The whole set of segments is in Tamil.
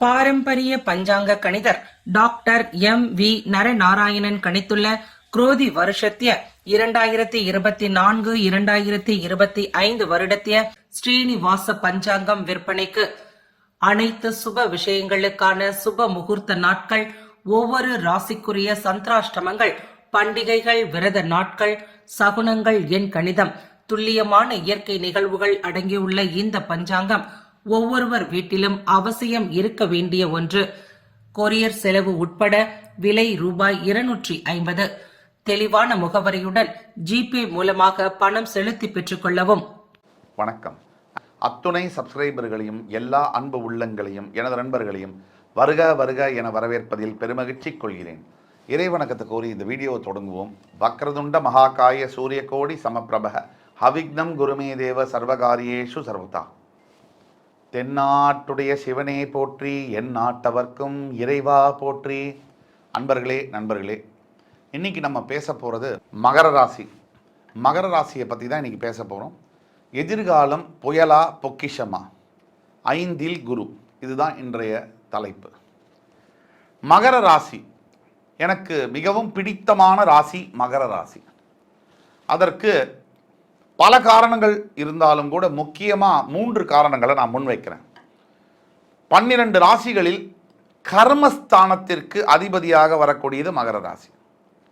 பாரம்பரிய பஞ்சாங்க கணிதர் டாக்டர் எம் வி நரநாராயணன் கணித்துள்ள குரோதி வருஷத்திய இரண்டாயிரத்தி இருபத்தி நான்கு இரண்டாயிரத்தி இருபத்தி ஐந்து வருடத்திய ஸ்ரீனிவாச பஞ்சாங்கம் விற்பனைக்கு அனைத்து சுப விஷயங்களுக்கான சுப முகூர்த்த நாட்கள் ஒவ்வொரு ராசிக்குரிய சந்திராஷ்டமங்கள் பண்டிகைகள் விரத நாட்கள் சகுனங்கள் என் கணிதம் துல்லியமான இயற்கை நிகழ்வுகள் அடங்கியுள்ள இந்த பஞ்சாங்கம் ஒவ்வொருவர் வீட்டிலும் அவசியம் இருக்க வேண்டிய ஒன்று. கொரியர் செலவு உட்பட விலை ரூபாய் இருநூற்றி ஐம்பது. தெளிவான முகவரியுடன் ஜிபே மூலமாக பணம் செலுத்தி பெற்றுக்கொள்ளவும் வணக்கம். அத்துணை சப்ஸ்கிரைபர்களையும் எல்லா அன்பு உள்ளங்களையும் எனது நண்பர்களையும் வருக வருக என வரவேற்பதில் பெருமகிழ்ச்சி கொள்கிறேன். இறைவணக்கத்தை கோரி இந்த வீடியோவை தொடங்குவோம். வக்ரதுண்ட மகாகாய சூரியகோடி சமப்பிரபக ஹவிக்னம் குருமே தேவ சர்வகாரியேஷு சர்வதா. தென்னாட்டுடைய சிவனே போற்றி என் நாட்டவர்க்கும் இறைவா போற்றி. அன்பர்களே நண்பர்களே இன்னைக்கு நம்ம பேச போகிறது மகர ராசி. மகர ராசியை பற்றி தான் இன்றைக்கி பேச போகிறோம் எதிர்காலம் புயலா பொக்கிஷமா? ஐந்தில் குரு. இதுதான் இன்றைய தலைப்பு. மகர ராசி. எனக்கு மிகவும் பிடித்தமான ராசி மகர ராசி. அதற்கு பல காரணங்கள் இருந்தாலும் கூட முக்கியமாக மூன்று காரணங்களை நான் முன்வைக்கிறேன். பன்னிரண்டு ராசிகளில் கர்மஸ்தானத்திற்கு அதிபதியாக வரக்கூடியது மகர ராசி.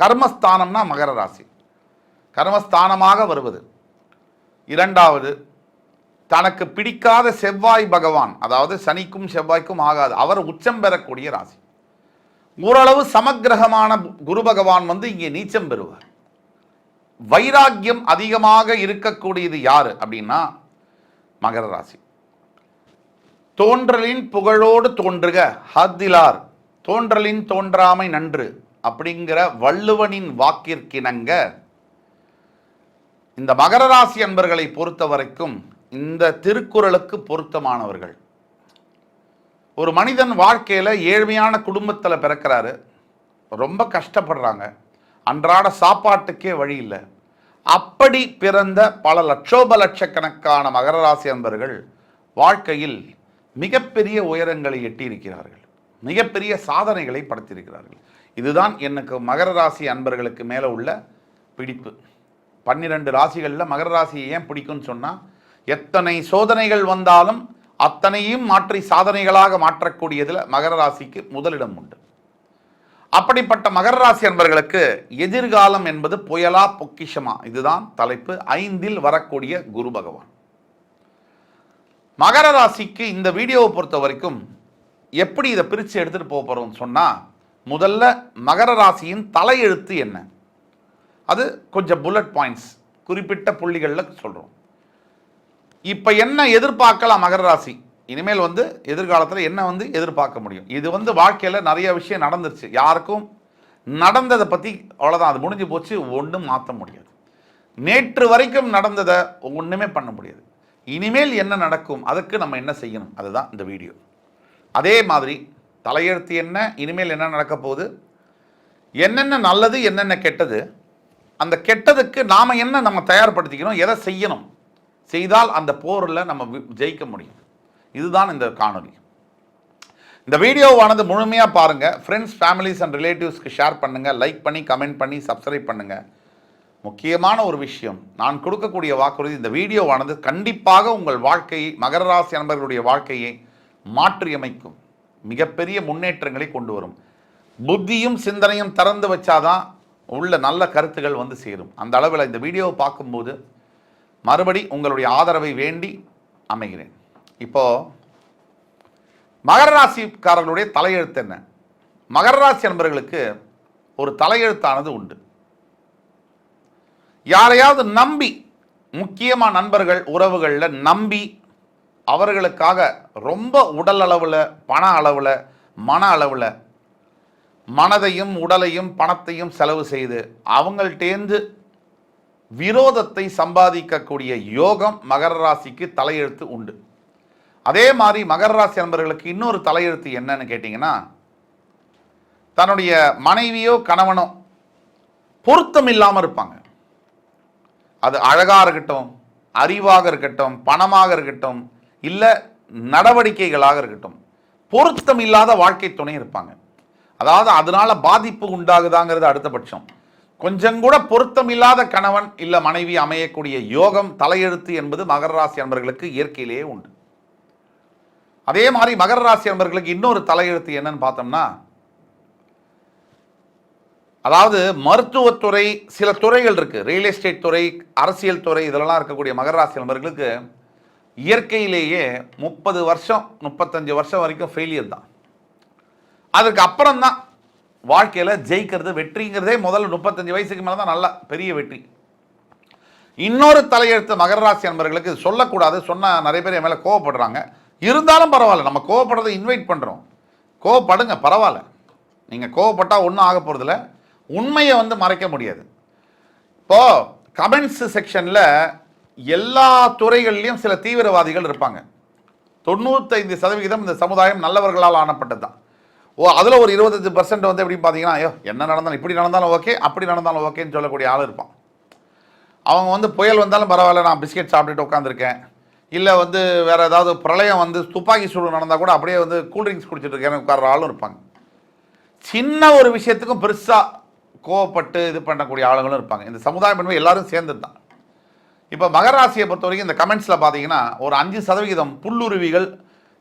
கர்மஸ்தானம்னா மகர ராசி. கர்மஸ்தானமாக வருவது. இரண்டாவது தனக்கு பிடிக்காத செவ்வாய் பகவான் அதாவது சனிக்கும் செவ்வாய்க்கும் ஆகாது அவர் உச்சம் பெறக்கூடிய ராசி. ஓரளவு சமக்கிரகமான குரு பகவான் வந்து இங்கே நீச்சம் பெறுவார். வைராக்கியம் அதிகமாக இருக்கக்கூடியது யாரு அப்படின்னா மகர ராசி. தோன்றலின் புகழோடு தோன்றுக ஹத்திலார் தோன்றலின் தோன்றாமை நன்று அப்படிங்கிற வள்ளுவனின் வாக்கிற்கிணங்க இந்த மகர ராசி அன்பர்களை பொறுத்த வரைக்கும் இந்த திருக்குறளுக்கு பொருத்தமானவர்கள். ஒரு மனிதன் வாழ்க்கையில் ஏழ்மையான குடும்பத்தில் பிறக்கிறாரு. ரொம்ப கஷ்டப்படுறாங்க. அன்றாட சாப்பாட்டுக்கே வழி இல்லை. அப்படி பிறந்த பல லட்சோப லட்சக்கணக்கான மகர ராசி அன்பர்கள் வாழ்க்கையில் மிகப்பெரிய உயரங்களை எட்டியிருக்கிறார்கள். மிகப்பெரிய சாதனைகளை படைத்திருக்கிறார்கள். இதுதான் எனக்கு மகர ராசி அன்பர்களுக்கு மேலே உள்ள பிடிப்பு. பன்னிரண்டு ராசிகளில் மகர ராசியை ஏன் பிடிக்கும்னு சொன்னால் எத்தனை சோதனைகள் வந்தாலும் அத்தனையும் மாற்றி சாதனைகளாக மாற்றக்கூடியதில் மகர ராசிக்கு முதலிடம் உண்டு. அப்படிப்பட்ட மகர ராசி அன்பர்களுக்கு எதிர்காலம் என்பது புயலா பொக்கிஷமா? இதுதான் தலைப்பு. ஐந்தில் வரக்கூடிய குரு பகவான். மகர ராசிக்கு இந்த வீடியோவை பொறுத்த வரைக்கும் எப்படி இதை பிரித்து எடுத்துகிட்டு போக போகிறோம்னு சொன்னால் முதல்ல மகர ராசியின் தலையெழுத்து என்ன? அது கொஞ்சம் புல்லட் பாயிண்ட்ஸ் குறிப்பிட்ட புள்ளிகளில் சொல்கிறோம் இப்போ என்ன எதிர்பார்க்கலாம் மகர ராசி? இனிமேல் வந்து எதிர்காலத்தில் என்ன வந்து எதிர்பார்க்க முடியும்? இது வந்து வாழ்க்கையில் நிறைய விஷயம் நடந்துருச்சு. யாருக்கும் நடந்ததை பற்றி அவ்வளோதான் அது முடிஞ்சு போச்சு. ஒன்றும் மாற்ற முடியாது. நேற்று வரைக்கும் நடந்ததை ஒன்றுமே பண்ண முடியாது. இனிமேல் என்ன நடக்கும்? அதுக்கு நம்ம என்ன செய்யணும்? அதுதான் இந்த வீடியோ. அதே மாதிரி தலையெழுத்து என்ன? இனிமேல் என்ன நடக்க போகுது? என்னென்ன நல்லது என்னென்ன கெட்டது? அந்த கெட்டதுக்கு நாம் என்ன நம்ம தயார்படுத்திக்கணும்? எதை செய்யணும்? செய்தால் அந்த போரில் நம்ம வி- ஜெயிக்க முடியும். இதுதான் இந்த காணொளி. இந்த வீடியோவானது முழுமையாக பாருங்கள் ஃப்ரெண்ட்ஸ் ஃபேமிலிஸ் அண்ட் ரிலேட்டிவ்ஸ்க்கு ஷேர் பண்ணுங்கள் லைக் பண்ணி கமெண்ட் பண்ணி சப்ஸ்கிரைப் பண்ணுங்கள் முக்கியமான ஒரு விஷயம் நான் கொடுக்கக்கூடிய வாக்குறுதி இந்த வீடியோவானது கண்டிப்பாக உங்கள் வாழ்க்கையை மகர ராசி நண்பர்களுடைய வாழ்க்கையை மாற்றியமைக்கும். மிகப்பெரிய முன்னேற்றங்களை கொண்டு வரும். புத்தியும் சிந்தனையும் திறந்து வச்சாதான் உள்ள நல்ல கருத்துகள் வந்து சேரும். அந்த அளவில் இந்த வீடியோவை பார்க்கும்போது மறுபடி உங்களுடைய ஆதரவை வேண்டி அமைகிறேன். இப்போ மகர ராசிக்காரர்களுடைய தலையெழுத்து என்ன? மகர ராசி நண்பர்களுக்கு ஒரு தலையெழுத்தானது உண்டு. யாரையாவது நம்பி முக்கியமாக நண்பர்கள் உறவுகளில் நம்பி அவர்களுக்காக ரொம்ப உடல் அளவில் பண அளவில் மன அளவில் மனதையும் உடலையும் பணத்தையும் செலவு செய்து அவங்கள்டேந்து விரோதத்தை சம்பாதிக்கக்கூடிய யோகம் மகர ராசிக்கு தலையெழுத்து உண்டு. அதே மாதிரி மகர ராசி நண்பர்களுக்கு இன்னொரு தலையெழுத்து என்னன்னு கேட்டிங்கன்னா தன்னுடைய மனைவியோ கணவனோ பொருத்தம் இல்லாமல் இருப்பாங்க. அது அழகாக இருக்கட்டும் அறிவாக இருக்கட்டும் பணமாக இருக்கட்டும் இல்லை நடவடிக்கைகளாக இருக்கட்டும் பொருத்தம் இல்லாத வாழ்க்கை துணை இருப்பாங்க. அதாவது அதனால பாதிப்பு உண்டாகுதாங்கிறது அடுத்த பட்சம். கொஞ்சம் கூட பொருத்தம் இல்லாத கணவன் இல்லை மனைவி அமையக்கூடிய யோகம் தலையெழுத்து என்பது மகர ராசி அன்பர்களுக்கு இயற்கையிலேயே உண்டு. அதே மாதிரி மகர ராசி நண்பர்களுக்கு இன்னொரு தலையெழுத்து என்னன்னு பார்த்தோம்னா அதாவது மருத்துவத்துறை சில துறைகள் இருக்கு. ரியல் எஸ்டேட் துறை அரசியல் துறை இதெல்லாம் இருக்கக்கூடிய மகர ராசி நண்பர்களுக்கு இயற்கையிலேயே முப்பது வருஷம் முப்பத்தஞ்சு வருஷம் வரைக்கும் ஃபெயிலியர் தான். அதுக்கு அப்புறம் தான் வாழ்க்கையில் ஜெயிக்கிறது வெற்றிங்கிறதே முதல்ல முப்பத்தஞ்சு வயசுக்கு மேலே தான் நல்ல பெரிய வெற்றி. இன்னொரு தலையெழுத்து மகர ராசி நண்பர்களுக்கு சொல்லக்கூடாது சொன்னால் நிறைய பேர் என் மேலே கோவப்படுறாங்க. இருந்தாலும் பரவாயில்ல நம்ம கோவப்படுறதை இன்வைட் பண்ணுறோம் கோவப்படுங்க பரவாயில்ல. நீங்கள் கோவப்பட்டால் ஒன்றும் ஆக போகிறதில்ல உண்மையை வந்து மறைக்க முடியாது. இப்போது கமெண்ட்ஸ் செக்ஷனில் எல்லா துறைகள்லையும் சில தீவிரவாதிகள் இருப்பாங்க. தொண்ணூத்தைந்து சதவிகிதம் இந்த சமுதாயம் நல்லவர்களால் ஆனப்பட்டது தான். ஓ அதில் ஒரு இருபத்தஞ்சு பர்சன்ட் வந்து எப்படி பார்த்தீங்கன்னா ஐயோ என்ன நடந்தாலும் இப்படி நடந்தாலும் ஓகே அப்படி நடந்தாலும் ஓகேன்னு சொல்லக்கூடிய ஆள் இருப்பான். அவங்க வந்து புயல் வந்தாலும் பரவாயில்ல நான் பிஸ்கெட் சாப்பிட்டுட்டு உட்காந்துருக்கேன் இல்லை வந்து வேற ஏதாவது பிரளயம் வந்து துப்பாக்கி சூடு நடந்தால் கூட அப்படியே வந்து கூல்ட்ரிங்க்ஸ் குடிச்சிட்டு இருக்கேன். உட்கார ஆளும் இருப்பாங்க. சின்ன ஒரு விஷயத்துக்கும் பெருசாக கோவப்பட்டு இது பண்ணக்கூடிய ஆளுங்களும் இருப்பாங்க. இந்த சமுதாயம் என்பது எல்லாரும் சேர்ந்து தான் இப்போ மகராசியை பொறுத்த வரைக்கும் இந்த கமெண்ட்ஸில் பார்த்தீங்கன்னா ஒரு அஞ்சு சதவிகிதம் புல்லுருவிகள்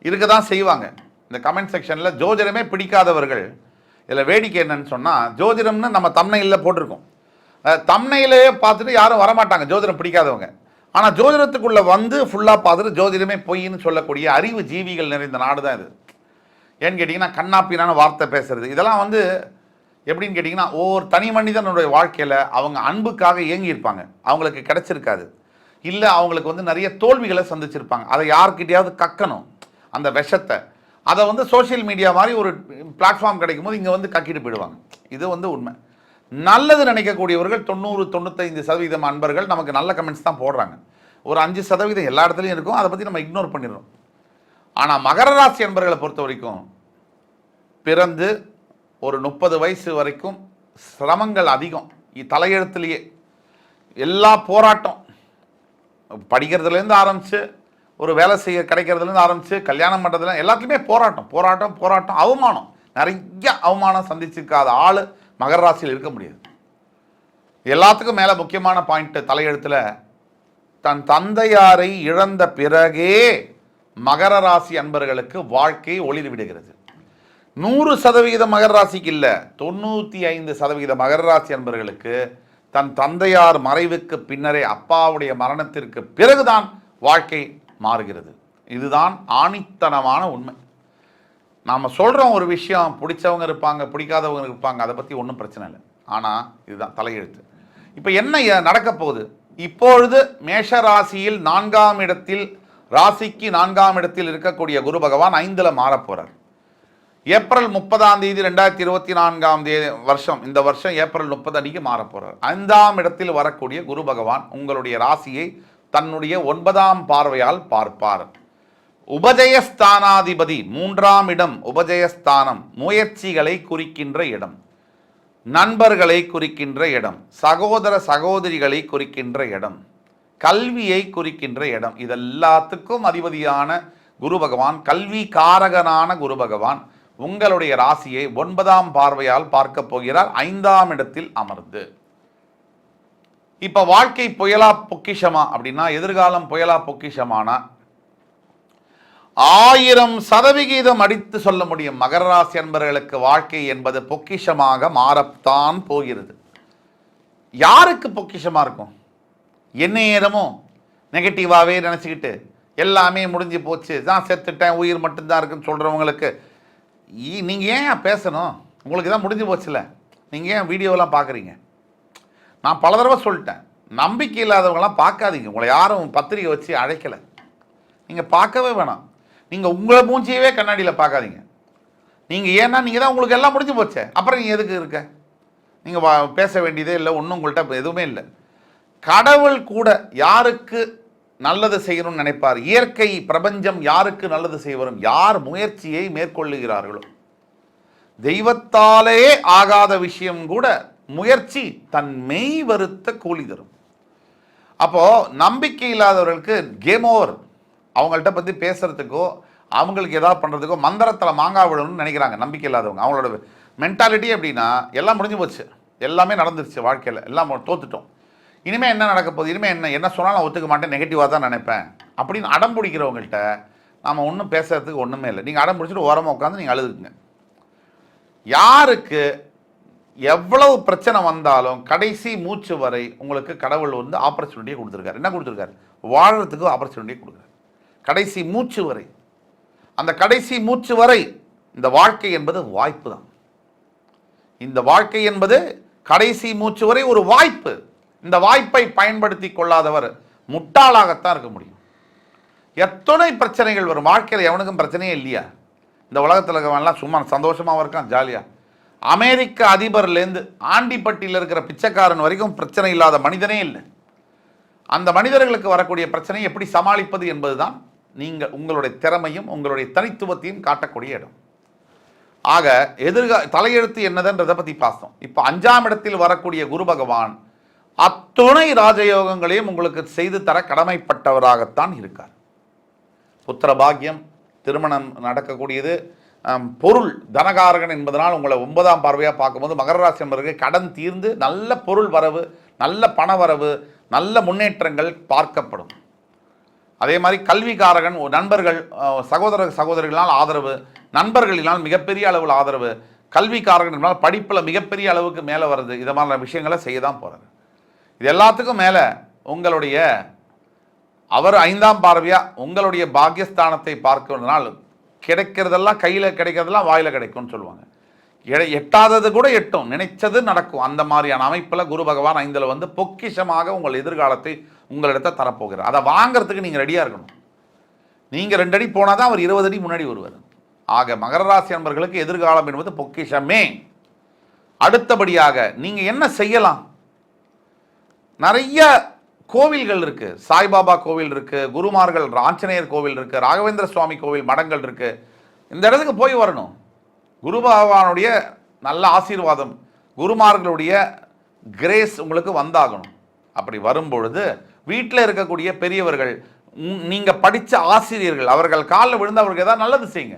இருக்க தான் செய்வாங்க. இந்த கமெண்ட் செக்ஷனில் ஜோதிடமே பிடிக்காதவர்கள் இதில் வேடிக்கை என்னன்னு சொன்னால் ஜோதிடம்னு நம்ம தம்னையில் போட்டிருக்கோம். தம்னையிலேயே பார்த்துட்டு யாரும் வரமாட்டாங்க. ஜோதிடம் பிடிக்காதவங்க. ஆனால் ஜோதிடத்துக்குள்ளே வந்து ஃபுல்லாக பார்த்துட்டு ஜோதிடமே பொய்ன்னு சொல்லக்கூடிய அறிவு ஜீவிகள் நிறைந்த நாடு தான் இது. ஏன்னு கேட்டிங்கன்னா கண்ணாப்பினான வார்த்தை பேசுறது. இதெல்லாம் வந்து எப்படின்னு கேட்டிங்கன்னா ஒவ்வொரு தனி மனிதனுடைய வாழ்க்கையில் அவங்க அன்புக்காக இயங்கியிருப்பாங்க. அவங்களுக்கு கிடச்சிருக்காது. இல்லை அவங்களுக்கு வந்து நிறைய தோல்விகளை சந்திச்சிருப்பாங்க. அதை யார்கிட்டயாவது கக்கணும் அந்த விஷத்தை. அதை வந்து சோஷியல் மீடியா மாதிரி ஒரு பிளாட்ஃபார்ம் கிடைக்கும் போது இங்கே வந்து கக்கிட்டு போயிடுவாங்க. இது வந்து உண்மை. நல்லது நினைக்கக்கூடியவர்கள் தொண்ணூறு தொண்ணூத்தைந்து சதவீதம் அன்பர்கள் நமக்கு நல்ல கமெண்ட்ஸ் தான் போடுறாங்க. ஒரு அஞ்சு சதவீதம் எல்லா இடத்துலையும் இருக்கும். அதை பற்றி நம்ம இக்னோர் பண்ணிடுறோம். ஆனால் மகர ராசி அன்பர்களை பொறுத்த வரைக்கும் பிறந்து ஒரு முப்பது வயசு வரைக்கும் சிரமங்கள் அதிகம். தலையெழுத்துலேயே எல்லா போராட்டம். படிக்கிறதுலேருந்து ஆரம்பித்து ஒரு வேலை செய்ய கிடைக்கிறதுலேருந்து ஆரம்பித்து கல்யாணம் பண்ணுறதுல எல்லாத்துலேயுமே போராட்டம். போராட்டம் போராட்டம் அவமானம். நிறைய அவமானம் சந்திச்சிருக்காத ஆள் மகர ராசியில் இருக்க முடியாது. எல்லாத்துக்கும் மேலே முக்கியமான பாயிண்ட் தலையெழுத்தில் தன் தந்தையாரை இழந்த பிறகே மகர ராசி அன்பர்களுக்கு வாழ்க்கை ஒளிந்து விடுகிறது. நூறு சதவிகித மகர ராசிக்கு இல்லை தொண்ணூற்றி ஐந்து சதவிகித மகர ராசி அன்பர்களுக்கு தன் தந்தையார் மறைவுக்கு பின்னரே அப்பாவுடைய மரணத்திற்கு பிறகுதான் வாழ்க்கை மாறுகிறது. இதுதான் ஆணித்தனமான உண்மை. நாம் சொல்கிறோம் ஒரு விஷயம் பிடிச்சவங்க இருப்பாங்க பிடிக்காதவங்க இருப்பாங்க அதை பற்றி ஒன்றும் பிரச்சனை இல்லை. ஆனால் இதுதான் தலையெழுத்து. இப்போ என்ன நடக்க போகுது? இப்பொழுது மேஷ ராசியில் நான்காம் இடத்தில் ராசிக்கு நான்காம் இடத்தில் இருக்கக்கூடிய குரு பகவான் ஐந்தில் மாறப்போகிறார் ஏப்ரல் முப்பதாம் தேதி ரெண்டாயிரத்தி இருபத்தி நான்காம் தேதி வருஷம் இந்த வருஷம் ஏப்ரல் முப்பது அடிக்கு மாறப்போகிறார் ஐந்தாம் இடத்தில் வரக்கூடிய குரு பகவான் உங்களுடைய ராசியை தன்னுடைய ஒன்பதாம் பார்வையால் பார்ப்பார். உபஜயஸ்தானாதிபதி மூன்றாம் இடம் உபஜயஸ்தானம் முயற்சிகளை குறிக்கின்ற இடம். நண்பர்களை குறிக்கின்ற இடம். சகோதர சகோதரிகளை குறிக்கின்ற இடம். கல்வியை குறிக்கின்ற இடம். இதெல்லாத்துக்கும் அதிபதியான குரு பகவான் கல்வி காரகனான குரு பகவான் உங்களுடைய ராசியை ஒன்பதாம் பார்வையால் பார்க்க போகிறார். ஐந்தாம் இடத்தில் அமர்ந்து. இப்போ வாழ்க்கை புயலா பொக்கிஷமா அப்படின்னா எதிர்காலம் புயலா பொக்கிஷமானா ஆயிரம் சதவிகிதம் அடித்து சொல்ல முடியும். மகர ராசி அன்பர்களுக்கு வாழ்க்கை என்பது பொக்கிஷமாக மாறத்தான் போகிறது. யாருக்கு பொக்கிஷமாக இருக்கும்? என்ன நேரமும் நெகட்டிவாகவே நினச்சிக்கிட்டு எல்லாமே முடிஞ்சு போச்சு. தான் செத்துட்டேன் உயிர் மட்டும்தான் இருக்குன்னு சொல்கிறவங்களுக்கு நீங்கள் ஏன் பேசணும்? உங்களுக்கு தான் முடிஞ்சு போச்சுல. நீங்கள் ஏன் வீடியோலாம் பார்க்குறீங்க நான் பல தடவை சொல்லிட்டேன். நம்பிக்கை இல்லாதவங்களாம் பார்க்காதீங்க. உங்களை யாரும் பத்திரிக்கை வச்சு அழைக்கலை. நீங்கள் பார்க்கவே வேணாம். நீங்கள் உங்களை மூஞ்சியவே கண்ணாடியில் பார்க்காதீங்க. நீங்கள் ஏன்னா நீங்கள் தான் உங்களுக்கு எல்லாம் முடிஞ்சு போச்சே. அப்புறம் நீங்கள் எதுக்கு இருக்க? நீங்கள் பேச வேண்டியதே இல்லை ஒன்றும் உங்கள்கிட்ட எதுவுமே இல்லை. கடவுள் கூட யாருக்கு நல்லது செய்யணும்னு நினைப்பார்? இயற்கை பிரபஞ்சம் யாருக்கு நல்லது செய்வரும் யார் முயற்சியை மேற்கொள்ளுகிறார்களோ. தெய்வத்தாலே ஆகாத விஷயம் கூட முயற்சி தன் மெய் வருத்த கூலி தரும். அப்போ நம்பிக்கை இல்லாதவர்களுக்கு கேம் ஓவர் அவங்கள்ட்ட பற்றி பேசுகிறதுக்கோ அவங்களுக்கு ஏதாவது பண்ணுறதுக்கோ மந்திரத்தில் மாங்காய் விடணும்னு நினைக்கிறாங்க நம்பிக்கை இல்லாதவங்க. அவங்களோட மென்டாலிட்டி எப்படின்னா எல்லாம் முடிஞ்சு போச்சு. எல்லாமே நடந்துருச்சு வாழ்க்கையில். எல்லாம் தோத்துட்டோம். இனிமேல் என்ன நடக்க போகுது? இனிமேல் என்ன என்ன சொன்னாலும் நான் ஒத்துக்க மாட்டேன் நெகட்டிவாக தான் நினைப்பேன். அப்படின்னு அடம் பிடிக்கிறவங்கள்ட்ட நாம் ஒன்றும் பேசுகிறதுக்கு ஒன்றுமே இல்லை. நீங்கள் அடம் பிடிச்சிட்டு ஓரமாக உட்காந்து நீங்கள் அழுதுக்குங்க. யாருக்கு எவ்வளவு பிரச்சனை வந்தாலும் கடைசி மூச்சு வரை உங்களுக்கு கடவுள் வந்து ஆப்பர்ச்சுனிட்டியை கொடுத்துருக்காரு. என்ன கொடுத்துருக்காரு? வாழறதுக்கு ஆப்பர்ச்சுனிட்டியை கொடுக்குறாரு. கடைசி மூச்சு வரை. அந்த கடைசி மூச்சு வரை இந்த வாழ்க்கை என்பது வாய்ப்பு தான். இந்த வாழ்க்கை என்பது கடைசி மூச்சு வரை ஒரு வாய்ப்பு. இந்த வாய்ப்பை பயன்படுத்தி கொள்ளாதவர் முட்டாளாகத்தான் இருக்க முடியும். எத்தனை பிரச்சனைகள் வரும்? வாழ்க்கையில் எவனுக்கும் பிரச்சனையே இல்லையா? இந்த உலகத்தில் இருக்கவன்லாம் சும்மா சந்தோஷமாகவும் இருக்கான் ஜாலியாக அமெரிக்க அதிபர்லேருந்து ஆண்டிப்பட்டியில் இருக்கிற பிச்சைக்காரன் வரைக்கும் பிரச்சனை இல்லாத மனிதனே இல்லை. அந்த மனிதர்களுக்கு வரக்கூடிய பிரச்சனையை எப்படி சமாளிப்பது என்பதுதான் நீங்கள் உங்களுடைய திறமையும் உங்களுடைய தனித்துவத்தையும் காட்டக்கூடிய இடம். ஆக எதிர்கா தலையெழுத்து என்னதுன்றதை பற்றி பார்த்தோம். இப்போ அஞ்சாம் இடத்தில் வரக்கூடிய குரு பகவான் அத்துணை ராஜயோகங்களையும் உங்களுக்கு செய்து தர கடமைப்பட்டவராகத்தான் இருக்கார். புத்திர பாக்கியம் திருமணம் நடக்கக்கூடியது பொருள் தனகாரகன் என்பதனால் உங்களை ஒன்பதாம் பார்வையாக பார்க்கும்போது மகர ராசி கடன் தீர்ந்து நல்ல பொருள் வரவு நல்ல பண வரவு நல்ல முன்னேற்றங்கள் பார்க்கப்படும். அதே மாதிரி கல்விக்காரகன் நண்பர்கள் சகோதர சகோதரிகளால் ஆதரவு நண்பர்களினால் மிகப்பெரிய அளவில் ஆதரவு கல்விக்காரகனால் படிப்பில் மிகப்பெரிய அளவுக்கு மேலே வருது இது மாதிரி விஷயங்களை செய்ய தான் போகிறாரு இது எல்லாத்துக்கும் மேலே உங்களுடைய அவர் ஐந்தாம் பார்வையாக உங்களுடைய பாக்கியஸ்தானத்தை பார்க்கிறதுனால் கிடைக்கிறதெல்லாம் கையில் கிடைக்கிறதெல்லாம் வாயில் கிடைக்கும்னு சொல்லுவாங்க. எட்டாதது கூட எட்டும். நினைச்சது நடக்கும். அந்த மாதிரியான அமைப்பில் குரு பகவான் ஐந்தில் வந்து பொக்கிஷமாக உங்கள் எதிர்காலத்தை உங்களிடத்தை தரப்போகிறார். அதை வாங்கிறதுக்கு நீங்கள் ரெடியாக இருக்கணும். நீங்கள் ரெண்டு அடி போனால் தான் அவர் இருபது அடி முன்னாடி வருவார். ஆக மகர ராசி அன்பர்களுக்கு எதிர்காலம் என்பது பொக்கிஷமே. அடுத்தபடியாக நீங்கள் என்ன செய்யலாம்? நிறைய கோவில்கள் இருக்குது சாய்பாபா கோவில் இருக்குது குருமார்கள் ஆஞ்சநேயர் கோவில் இருக்குது ராகவேந்திர சுவாமி கோவில் மடங்கள் இருக்குது இந்த இடத்துக்கு போய் வரணும். குரு பகவானுடைய நல்ல ஆசீர்வாதம் குருமார்களுடைய கிரேஸ் உங்களுக்கு வந்தாகணும். அப்படி வரும்பொழுது வீட்டில் இருக்கக்கூடிய பெரியவர்கள் நீங்கள் படித்த ஆசிரியர்கள் அவர்கள் காலில் விழுந்து அவருக்கு எதாவது நல்லது செய்யுங்க.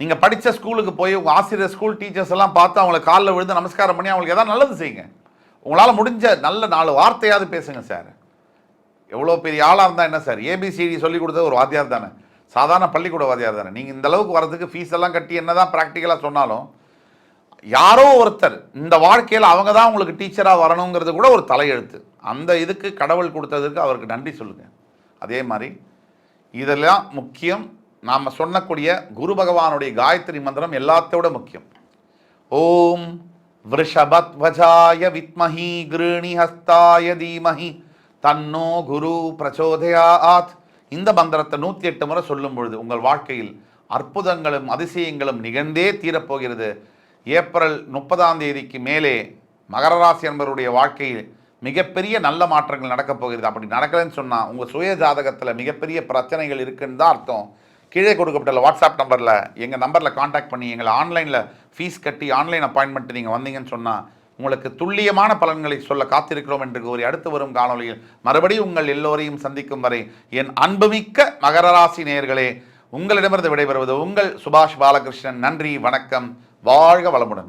நீங்கள் படித்த ஸ்கூலுக்கு போய் உங்கள் ஆசிரியர் ஸ்கூல் டீச்சர்ஸ் எல்லாம் பார்த்து அவங்களை காலில் விழுந்து நமஸ்காரம் பண்ணி அவங்களுக்கு எதாவது நல்லது செய்யுங்க. உங்களால் முடிஞ்ச நல்ல நாலு வார்த்தையாவது பேசுங்க சார். எவ்வளோ பெரிய ஆளாக இருந்தால் என்ன சார்? ஏபிசிடி சொல்லி கொடுத்தது ஒரு வாத்தியார் தானே. சாதாரண பள்ளிக்கூட வாதியார் தானே? நீங்கள் இந்த அளவுக்கு வரதுக்கு ஃபீஸ் எல்லாம் கட்டி என்ன தான் ப்ராக்டிக்கலாக சொன்னாலும் யாரோ ஒருத்தர் இந்த வாழ்க்கையில் அவங்க தான் உங்களுக்கு டீச்சராக வரணுங்கிறது கூட ஒரு தலையெழுத்து. அந்த இதுக்கு கடவுள் கொடுத்ததுக்கு அவருக்கு நன்றி சொல்லுங்க. அதே மாதிரி இதெல்லாம் முக்கியம். நாம் சொன்னக்கூடிய குரு பகவானுடைய காயத்ரி மந்திரம் எல்லாத்தோட முக்கியம். ஓம் விருஷபத்வஜாய வித்மஹி கிருணி ஹஸ்தாய தீமஹி. தன்னோ குரு பிரச்சோதயாத். இந்த மந்திரத்தை நூற்றி எட்டு முறை சொல்லும் பொழுது உங்கள் வாழ்க்கையில் அற்புதங்களும் அதிசயங்களும் நிகழ்ந்தே தீரப்போகிறது. ஏப்ரல் முப்பதாம் தேதிக்கு மேலே மகர ராசி என்பவருடைய வாழ்க்கையில் மிகப்பெரிய நல்ல மாற்றங்கள் நடக்கப் போகிறது. அப்படி நடக்கலைன்னு சொன்னால் உங்கள் சுய ஜாதகத்தில் மிகப்பெரிய பிரச்சனைகள் இருக்குன்னு தான் அர்த்தம். கீழே கொடுக்கப்பட்ட வாட்ஸ்அப் நம்பரில் எங்கள் நம்பரில் காண்டாக்ட் பண்ணி எங்களை ஆன்லைனில் ஃபீஸ் கட்டி ஆன்லைன் அப்பாயின்மெண்ட் நீங்கள் வந்தீங்கன்னு சொன்னால் உங்களுக்கு துல்லியமான பலன்களை சொல்ல காத்திருக்கிறோம் என்று கூறி அடுத்து வரும் காணொளியில் மறுபடியும் உங்கள் எல்லோரையும் சந்திக்கும் வரை என் அன்புமிக்க மகர ராசி நேயர்களே உங்களிடமிருந்து விடைபெறுவது உங்கள் சுபாஷ் பாலகிருஷ்ணன். நன்றி வணக்கம். வாழ்க வளமுடன்.